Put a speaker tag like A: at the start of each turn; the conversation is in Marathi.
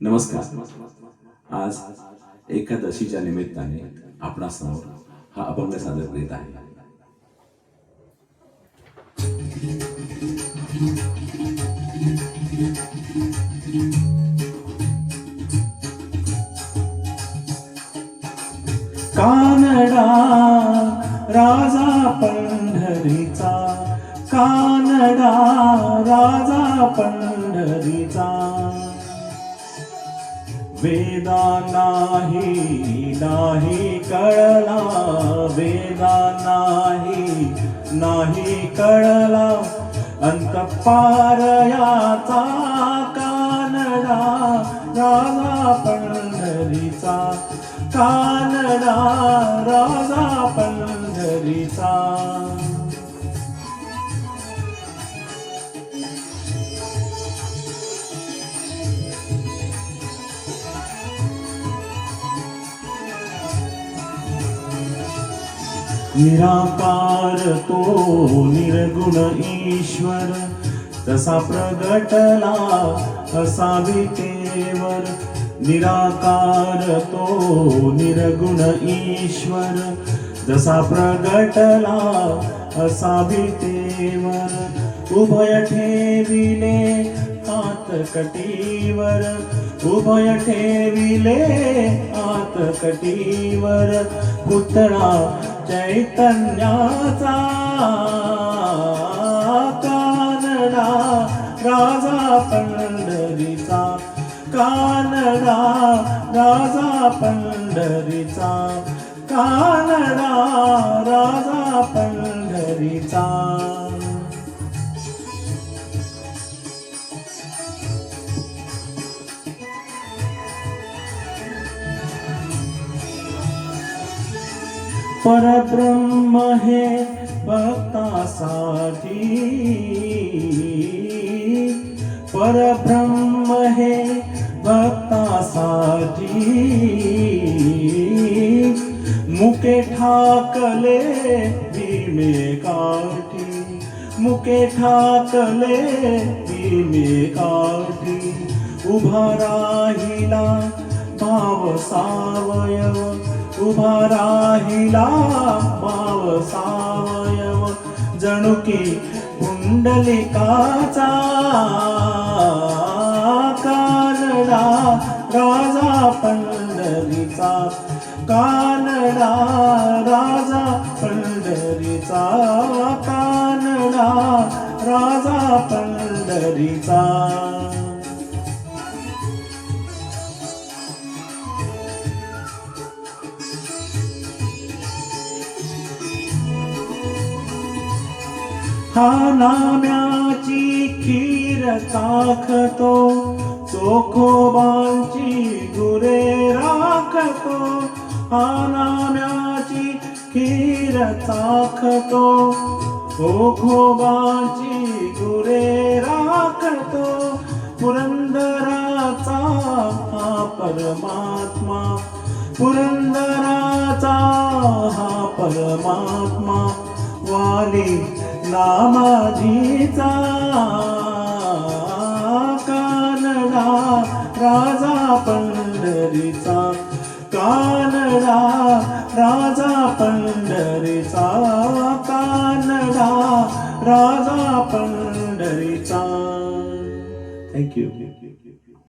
A: नमस्कार. आज एकादशीच्या निमित्ताने आपणासमोर हा अभंग सादर करीत आहे. कानडा राजा पंढरीचा कानडा राजा पंढरीचा. वेदा नाही नाही कळला. वेदा नाही नाही कळला. अंतपार याचा कानडा राजा पंढरीचा कानडा राजा पंढरीचा. निराकार तो निर्गुण ईश्वर तसा प्रगटला असा निराकार तो निर्गुण ईश्वर जसा प्रगटला असा उभय ठेविले आत कटीवर उभय ठेविले आत कटीवर. पुतळा चैतन्याचा कानडा राजा पंढरीचा कानडा राजा पंढरीचा कानडा राजा पंढरीचा. परब्रह्म हे भक्तासाठी. परब्रह्म हे भक्तासाठी. मुके ठाकले भीमे काठी मुके ठाकले भीमे काठी उभा राहिला भाव सावयव. उभा राहिला भाव जणुकी जणू पुंडलिकाचा कानडा राजा पंढरीचा कानडा राजा पंढरीचा कानडा राजा पंढरीचा नाम्याची खीर चाखतो चोखोबांची गुरे राखतो नाम्याची खीर चाखतो चोखोबांची गुरे राखतो पुरंदराचा हा परमात्मा पुरंदराचा हा परमात्मा वाली नामाजीचा कानडा राजा पंढरीचा कानडा राजा पंढरीचा कानडा राजा पंढरीचा. थँक्यू